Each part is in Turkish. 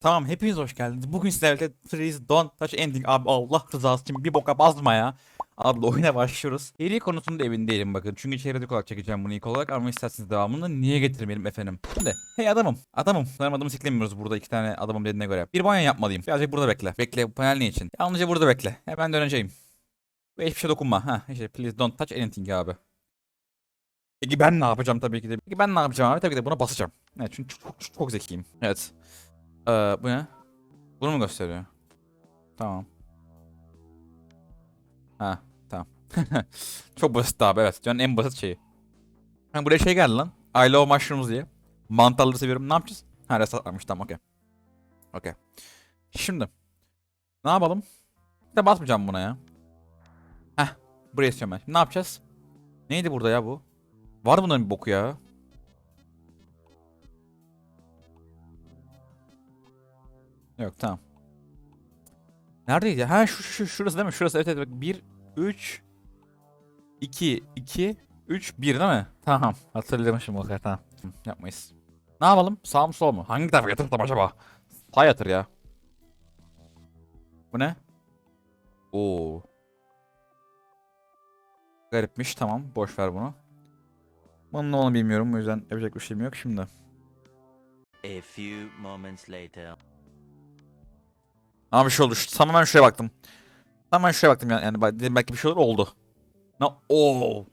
Tamam hepiniz hoş geldiniz. Bugün sizlerle Please Don't Touch Ending abi Allah rızası için bir boka basma ya. Adlı oyuna başlıyoruz. Seri konusunda emin değilim bakın. Çünkü çeyrek olarak çekeceğim bunu ilk olarak ama isterseniz devamını niye getirmeyelim efendim. Şimdi hey adamım adamım. Sanırım adamı siklemiyoruz burada iki tane adamım dediğine göre. Bir banyo yapmalıyım. Birazcık burada bekle. Bekle bu panel ne için? Yalnızca burada bekle. Hemen döneceğim. Ve hiçbir şey dokunma. Ha işte please don't touch anything abi. Peki ben ne yapacağım tabii ki de. Peki ben ne yapacağım abi? Tabii ki de buna basacağım. Evet çünkü çok, çok, çok zekiyim. Evet. Ee, bu ne? Bunu mu gösteriyor? Tamam. Ha, tamam. Çok basit abi evet. Canın en basit şeyi. Ha, buraya şey geldi lan. I love mushrooms diye. Mantarları seviyorum. Ne yapacağız? Ha reset varmış tamam okey. Okey. Şimdi. Ne yapalım? Bir de basmayacağım buna ya. Heh. Buraya istiyorum ben. Şimdi ne yapacağız? Neydi burada ya bu? Var bunların bir boku ya. Yok tamam. Neredeydi? Ha şu, şu şurası değil mi? Şurası evet evet. 1 3 2 2 3 1 değil mi? Tamam. Hatırlamışım o kadar tamam. Yapmayız. Ne yapalım? Sağ mı sol mu? Hangi tarafa yatırdım acaba? Sağ yatır ya. Bu ne? Oo. Garipmiş tamam. Boş ver bunu. Bunun ne olduğunu bilmiyorum. O yüzden yapacak bir şeyim yok şimdi. A few moments later. Ama bir şey oldu. Tamamen şuraya baktım. Tamamen şuraya baktım yani. yani belki bir şey olur oldu. Na o.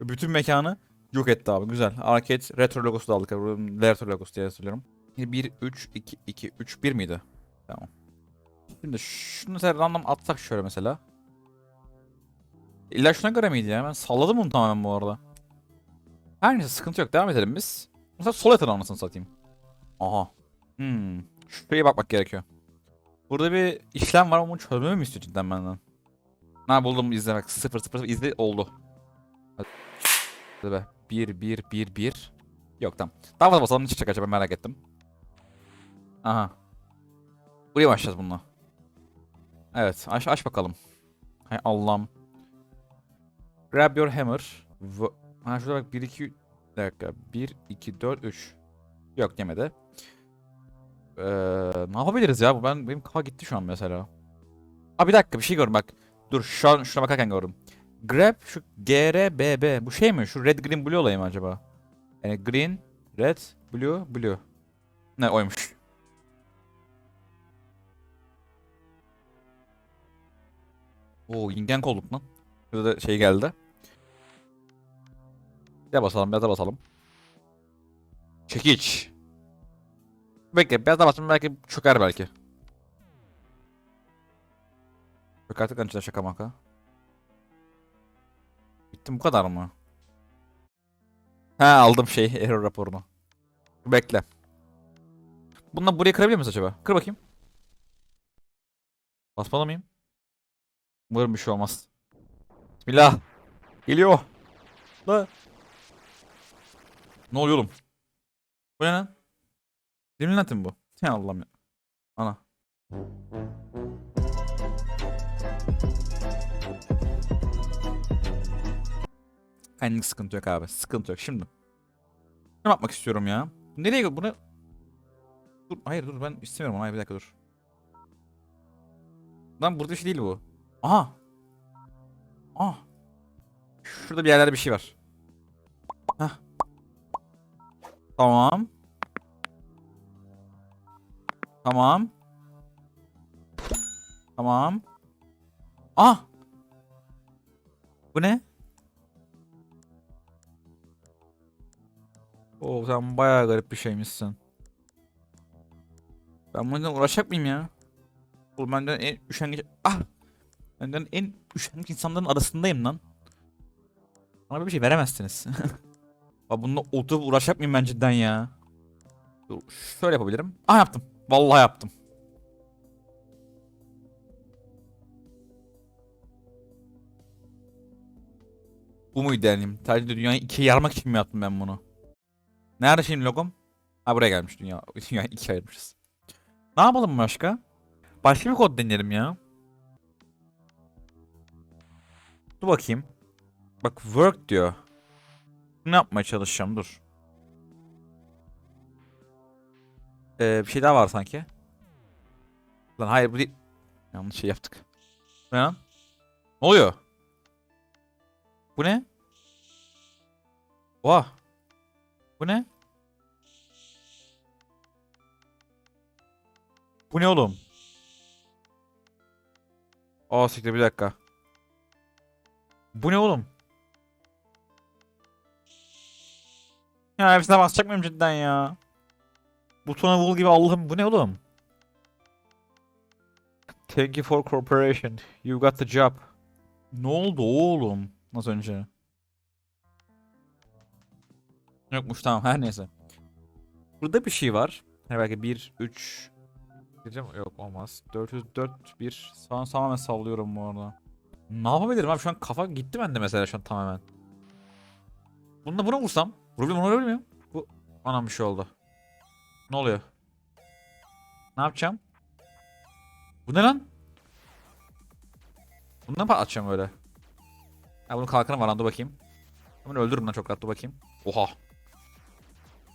Bütün mekanı yok etti abi. Güzel. Arcade retro logosu da aldık. Retro logosu diye hatırlıyorum. 1 3 2 2 3 1 miydi? Tamam. Şimdi şunu mesela random atsak şöyle mesela. İlla şuna göre miydi ya? Ben salladım bunu tamamen bu arada. Her neyse sıkıntı yok. Devam edelim biz. Mesela sol yatır anasını satayım. Aha. Hmm. Şuraya bakmak gerekiyor. Burada bir işlem var bunu çözmemi mi istiyor cidden benden? Ha buldum izlemek. 0 0 0 izle oldu. Hadi be. 1 1 1 1. Yok tamam. Daha fazla basalım ne çıkacak acaba merak ettim. Aha. Buraya başlayacağız bununla. Evet aç aç bakalım. Hay Allah'ım. Grab your hammer. V ha şurada bak 1 2 bir dakika. 1 2 4 3. Yok yemedi. Ee, ne yapabiliriz ya? Bu ben benim kafa gitti şu an mesela. Aa bir dakika bir şey gördüm bak. Dur şu an şuna bakarken gördüm. Grab şu GRBB bu şey mi? Şu red green blue olayı mı acaba? Yani green, red, blue, blue. Ne oymuş. Oo ingen kolluk lan. Şurada şey geldi. Ya basalım ya da basalım. Çekiç. Bekle biraz daha basın belki çöker belki. Yok artık önceden şaka maka. Bitti bu kadar mı? Ha aldım şey error raporunu. Bekle. Bununla buraya kırabilir miyiz acaba? Kır bakayım. Basmalı mıyım? Umarım bir şey olmaz. Bismillah. Geliyor. La. Ne oluyor oğlum? Bu ne lan? Dimlentin bu. Ya Allah'ım ya. Ana. Benlik sıkıntı yok abi. Sıkıntı yok. Şimdi. Ne yapmak istiyorum ya? Nereye bunu? Dur, hayır dur ben istemiyorum. Hayır bir dakika dur. Lan burada bir şey değil bu. Aha. Ah. Şurada bir yerlerde bir şey var. Hah. Tamam. Tamam. Tamam. Ah! Bu ne? Oo sen bayağı garip bir şeymişsin. Ben bundan uğraşacak mıyım ya? Oğlum benden en üşengeç... Ah! Benden en üşengeç insanların arasındayım lan. Bana bir şey veremezsiniz. Bununla oturup uğraşacak mıyım ben cidden ya? Şöyle yapabilirim. Ah yaptım. Vallahi yaptım. Bu muydu yani? Sadece dünyayı ikiye yarmak için mi yaptım ben bunu? Nerede şimdi logom? Ha buraya gelmiş dünya. Dünyayı ikiye ayırmışız. Ne yapalım başka? Başka bir kod deneyelim ya. Dur bakayım. Bak work diyor. Ne yapmaya çalışacağım dur. Ee, bir şey daha var sanki. Lan hayır bu değil. Yanlış şey yaptık. Ne lan? Ne oluyor? Bu ne? Oha. Bu ne? Bu ne oğlum? Aa siktir bir dakika. Bu ne oğlum? Ya hepsine basacak mıyım cidden ya? Butona vur gibi Allah'ım bu ne oğlum? Thank you for cooperation. You got the job. Ne oldu oğlum? Az önce. Yokmuş tamam her neyse. Burada bir şey var. Hani belki 1, 3... Diyeceğim yok olmaz. 404, 1. Şu an tamamen sallıyorum bu arada. Ne yapabilirim abi şu an kafa gitti bende mesela şu an tamamen. Bunda buna vursam. Miyim? Vurabilir miyim? Bu anam bir şey oldu. Ne oluyor? Ne yapacağım? Bu ne lan? Bunu ne atacağım öyle? Ha bunun kalkanı var lan dur bakayım. Hemen öldürürüm lan çok rahat dur bakayım. Oha.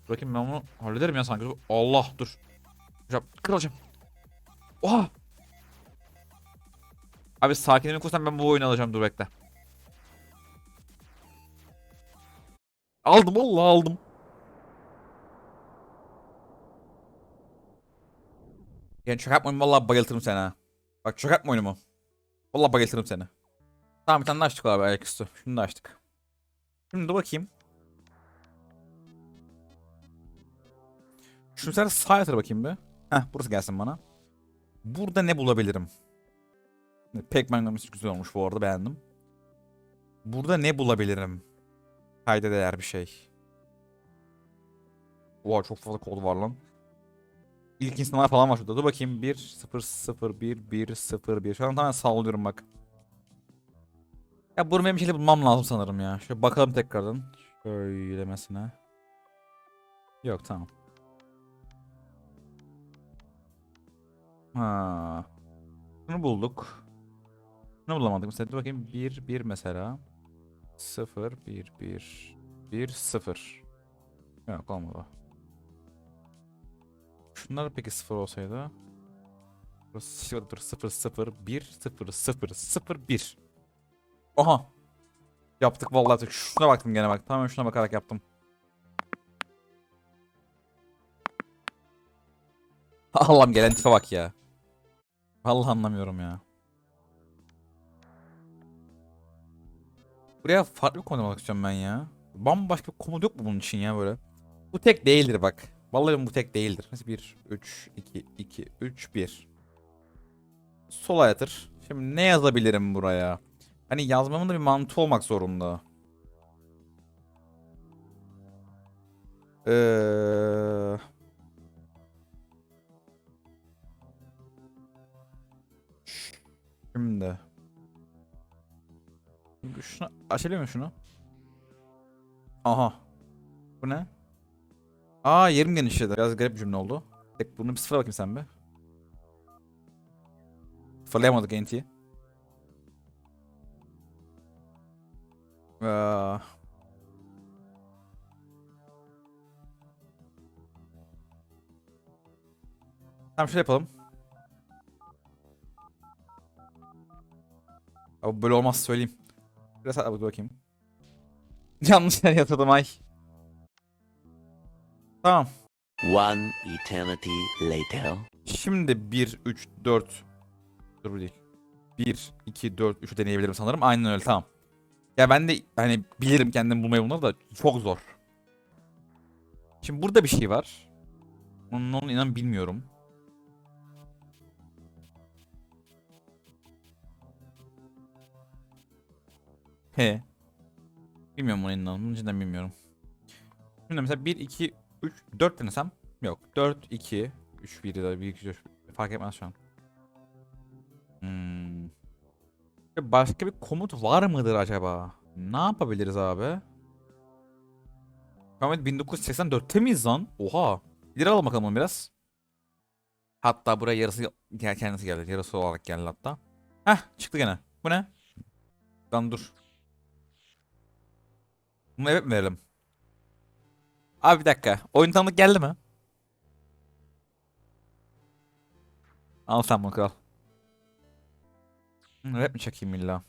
Dur bakayım ben bunu hallederim ya sanki. Allah dur. Hocam kırılacağım. Oha. Abi sakinliğimi kursam ben bu oyunu alacağım dur bekle. Aldım vallahi aldım. Yani çok yapma oyunu vallahi bayıltırım seni ha. Bak çok yapma oyunumu. Vallahi bayıltırım seni. Tamam bir tane açtık abi ayaküstü. Şunu da açtık. Şimdi dur bakayım. Şunu sen sağa yatır bakayım bir. Heh burası gelsin bana. Burada ne bulabilirim? Pac-Man güzel olmuş bu arada beğendim. Burada ne bulabilirim? Kayda değer bir şey. Oha çok fazla kod var lan. İlk insanlar falan var şurada. Dur bakayım. 1 0 0 1 1 0 1. Şu an tamamen sallıyorum bak. Ya benim bir şeyle bulmam lazım sanırım ya. Şöyle bakalım tekrardan. Şöylemesine. Yok tamam. Ha. Bunu bulduk. Bunu bulamadık mesela. Dur bakayım 1 1 mesela. 0 1 1 1 0. Yok olmadı. Şunlar peki 0 olsaydı. 0 0 0 1 0 0 0 1. Aha. Yaptık vallahi. Şuna baktım gene bak. Tamamen şuna bakarak yaptım. Allah'ım gelen tipe bak ya. Vallahi anlamıyorum ya. Buraya farklı bir komut almak istiyorum ben ya. Bambaşka bir komut yok mu bunun için ya böyle? Bu tek değildir bak. Vallahi bu tek değildir. Nasıl 1, 3, 2, 2, 3, 1. Sola yatır. Şimdi ne yazabilirim buraya? Hani yazmamın da bir mantığı olmak zorunda. Ee... Şimdi. Şunu açabiliyor muyum şunu? Aha. Bu ne? Aa yerim genişledi. Biraz garip bir cümle oldu. Tek bunu bir sıfıra bakayım sen bir. Sıfırlayamadık NT'yi. Aa. Tamam şöyle yapalım. Abi böyle olmaz söyleyeyim. Biraz dur bakayım. Yanlış yer yatırdım ay. Tamam. One eternity later. Şimdi 1, 3, 4. Dur bu değil. 1, 2, 4, 3'ü deneyebilirim sanırım. Aynen öyle tamam. Ya ben de hani bilirim kendim bulmayı bunları da çok zor. Şimdi burada bir şey var. Onun, onun inan bilmiyorum. He. Bilmiyorum onu inan. Bunun cidden bilmiyorum. Şimdi mesela 1, 2, 3, 4 denesem. Yok. 4, 2, 3, 1 ya da 1, 2, 3. Fark etmez şu an. Hmm. Başka bir komut var mıdır acaba? Ne yapabiliriz abi? Ahmet 1984'te miyiz lan? Oha. İleri alalım bakalım biraz. Hatta buraya yarısı kendisi geldi. Yarısı olarak geldi hatta. Heh çıktı gene. Bu ne? Lan dur. Bunu evet mi verelim? Abi bir dakika. Oyun tanıdık geldi mi? Al sen bunu kral. Hı, Rap mi çekeyim illa?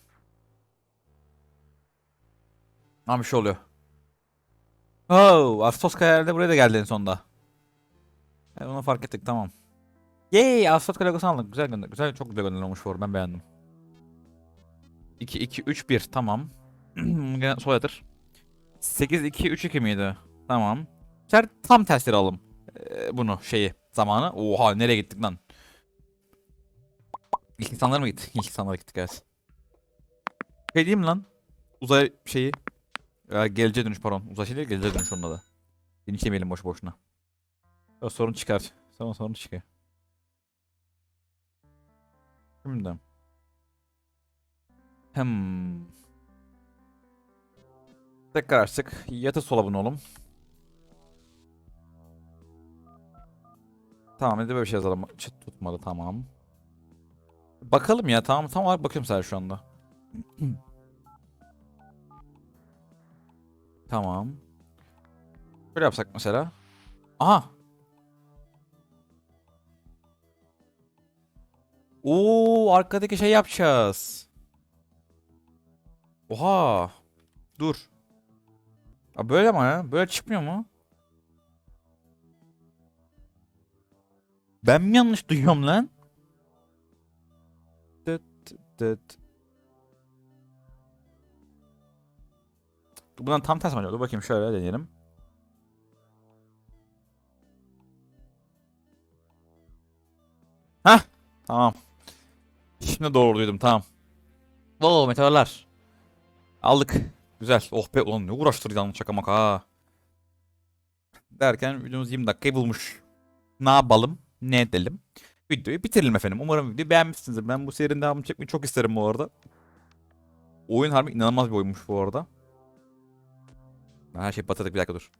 Bir şey oluyor. Oh, Astos Kayar'da buraya da geldi en sonunda. Evet, onu fark ettik tamam. Yay, Astos Kayar'ı aldık. Güzel gönder. Güzel, çok güzel gönderilmiş bu. Ben beğendim. 2 2 3 1 tamam. Gene soyadır. 8 2 3 2 miydi? Tamam. Ser tam tersleri alalım. Ee, bunu şeyi zamanı. Oha nereye gittik lan? İlk insanlara mı gittik? İlk insanlara gittik evet. Şey diyeyim lan? Uzay şeyi. Ya, geleceğe dönüş pardon. Uzay şey değil geleceğe dönüş onun adı. Linçlemeyelim boşu boşuna. Ya, sorun çıkar. Sonra sorun çıkıyor. Şimdi. Hmm. Tekrar açtık. Yatı solabın oğlum. Tamam hadi böyle bir şey yazalım. Çıt tutmadı tamam. Bakalım ya tamam tam olarak bakıyorum sadece şu anda. tamam. Böyle yapsak mesela. Aha. Oo arkadaki şey yapacağız. Oha. Dur. Ha böyle ama ya. Böyle çıkmıyor mu? Ben mi yanlış duyuyorum lan? Dıt dıt. Bundan tam ters mi acaba? Dur bakayım şöyle deneyelim. Hah. Tamam. Şimdi doğru duydum tamam. Oo meteorlar. Aldık. Güzel. Oh be ulan ne uğraştırdı lan şaka maka ha. Derken videomuz 20 dakikayı bulmuş. Ne yapalım? Ne edelim? Videoyu bitirelim efendim. Umarım videoyu beğenmişsinizdir. Ben bu serinin devamını çekmeyi çok isterim bu arada. Oyun harbi inanılmaz bir oyunmuş bu arada. Her şeyi batırdık bir dakika dur.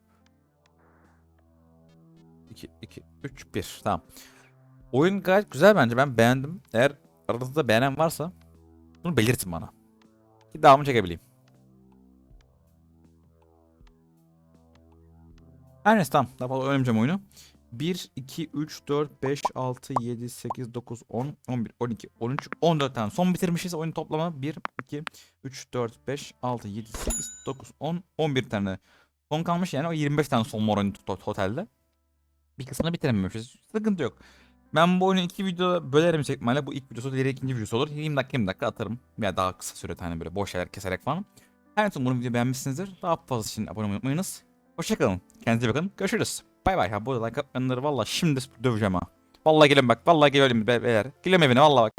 2, 2, 3, 1. Tamam. Oyun gayet güzel bence. Ben beğendim. Eğer aranızda beğenen varsa bunu belirtin bana. Ki devamını çekebileyim. Her neyse tamam. Daha fazla oynamayacağım oyunu. 1, 2, 3, 4, 5, 6, 7, 8, 9, 10, 11, 12, 13, 14 tane son bitirmişiz. Oyun toplamı 1, 2, 3, 4, 5, 6, 7, 8, 9, 10, 11 tane. Son kalmış yani o 25 tane son mor oyun to- totalde. Bir kısmını bitirememişiz. Sıkıntı yok. Ben bu oyunu iki videoda bölerim çekmeyle. Bu ilk videosu diğeri ikinci videosu olur. 20 dakika 20 dakika atarım. Veya daha kısa sürede hani böyle boş şeyler keserek falan. Her neyse umarım videoyu beğenmişsinizdir. Daha fazla için abone olmayı unutmayınız. Hoşçakalın. Kendinize bakın. Görüşürüz. Bay bay. Ha bu like atmayanları valla şimdi döveceğim ha. Vallahi gelin bak. Vallahi gelelim be beyler. Gelin evine vallahi bak.